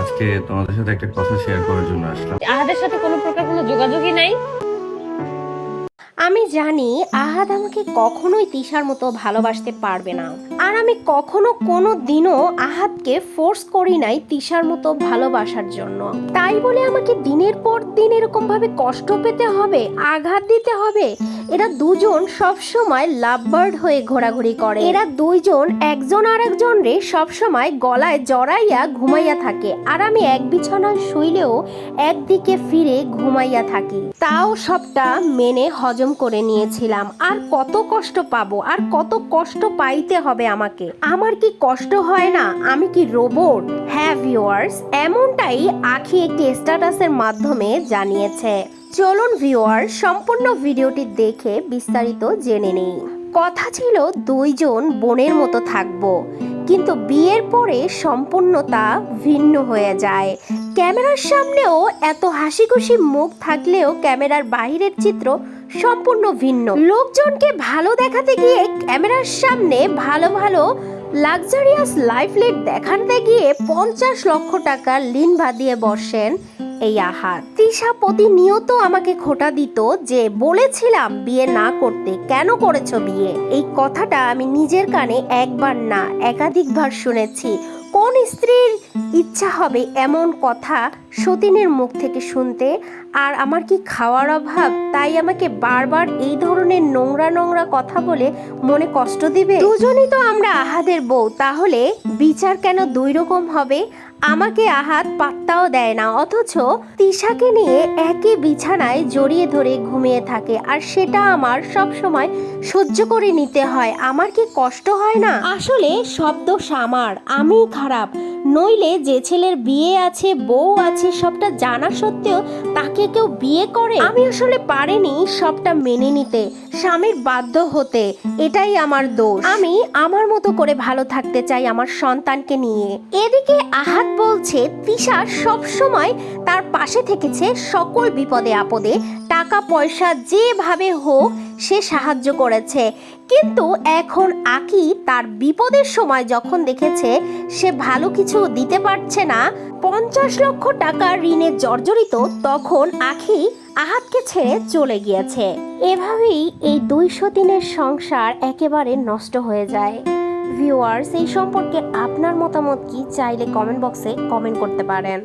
আজকে তোমাদের সাথে একটা কথা শেয়ার করার জন্য আসলাম। আহাদের সাথে কোনো প্রকার কোনো যোগাযোগই নাই। আমি জানি আহাদ আমাকে কখনোই তিশার মতো ভালোবাসতে পারবে না। আর আমি কখনো কোনো দিনও আহাদকে ফোর্স করি নাই তিশার মতো ভালোবাসার জন্য। তাই বলে আমাকে দিনের পর দিন এরকম ভাবে কষ্ট পেতে হবে আঘাত দিতে হবে এরা দুজন সব সময় লাভ বার্ড হয়ে ঘোরাঘুরি করে। এরা দুইজন একজন আর একজন রে সব সময় গলায় জড়াইয়া ঘুমাইয়া থাকে আর আমি এক বিছানায় শুইলেও একদিকে ফিরে ঘুমাইয়া থাকি। তাও সবটা মেনে হজম করে নিয়েছিলাম। আর কত কষ্ট পাবো, আর কত কষ্ট পাইতে হবে আমাকে। আমার কি কষ্ট হয় না? আমি কি রোবট? হ্যাঁ ভিউয়ার্স, এমনটাই আখি একটি স্ট্যাটাসের মাধ্যমে জানিয়েছে। চলুন ভিউয়ার সম্পূর্ণ ভিডিওটি দেখে বিস্তারিত জেনে নেই। কথা ছিল দুইজন বোনের মতো থাকব, কিন্তু বিয়ের পরে সম্পূর্ণতা ভিন্ন হয়ে যায়। ক্যামেরার সামনেও এত হাসি খুশি মুখ থাকলেও ক্যামেরার বাইরের চিত্র সম্পূর্ণ ভিন্ন। লোকজনকে ভালো দেখাতে গিয়ে ক্যামেরার সামনে ভালো ভালো লাক্সারিয়াস লাইফ লিড দেখাতে গিয়ে পঞ্চাশ লক্ষ টাকা লিন দিয়ে বসেন এই আহার। তৃষা প্রতিনিয়ত আমাকে খোটা দিত যে, বলেছিলাম বিয়ে না করতে। কেন করেছ বিয়ে? এই কথাটা আমি নিজের কানে একবার না, একাধিকবার শুনেছি। কোন স্ত্রীর ইচ্ছা হবে এমন কথা সতীনের মুখ থেকে শুনতে, আর আমার কি খাওয়ার অভাব? তাই আমাকে বারবার এই ধরনের নোংরা নোংরা কথা বলে মনে কষ্ট দিবে? দুজনই তো আমরা আহাদের বউ, তাহলে বিচার কেন দুই রকম হবে? আমাকে আহাত পাত্তাও দেয় না, অথচ তিশাকে নিয়ে একই বিছানায় জড়িয়ে ধরে ঘুমিয়ে থাকে, আর সেটা আমার সব সময় সহ্য করে নিতে হয়। আমার কি কষ্ট হয় না? আসলে শব্দ সামার আমিই খারাপ। নইলে যে ছেলের বিয়ে আছে, বউ আছে, সবটা জানা সত্ত্বেও তাকে কেউ বিয়ে করে? আমি আসলে পারিনি সবটা মেনে নিতে, স্বামীর বাধ্য হতে। এটাই আমার দোষ। আমি আমার মতো করে ভালো থাকতে চাই আমার সন্তানকে নিয়ে। এদিকে আহাত বলছে, তিশা সব সময় তার পাশে থেকেছে সকল বিপদে আপদে টাকা পয়সা যেভাবে হোক সে সাহায্য করেছে। কিন্তু এখন আকি তার বিপদের সময় যখন দেখেছে, সে ভালো কিছু দিতে পারছে না, পঞ্চাশ লক্ষ টাকা ঋণে জর্জরিত, তখন আখি আহাতকে ছেড়ে চলে গিয়েছে। এভাবেই এই দুইশো দিনের সংসার একেবারে নষ্ট হয়ে যায়। ভিউয়ার্স, এই সম্পর্কে আপনার মতামত কি? চাইলে কমেন্ট বক্সে কমেন্ট করতে পারেন।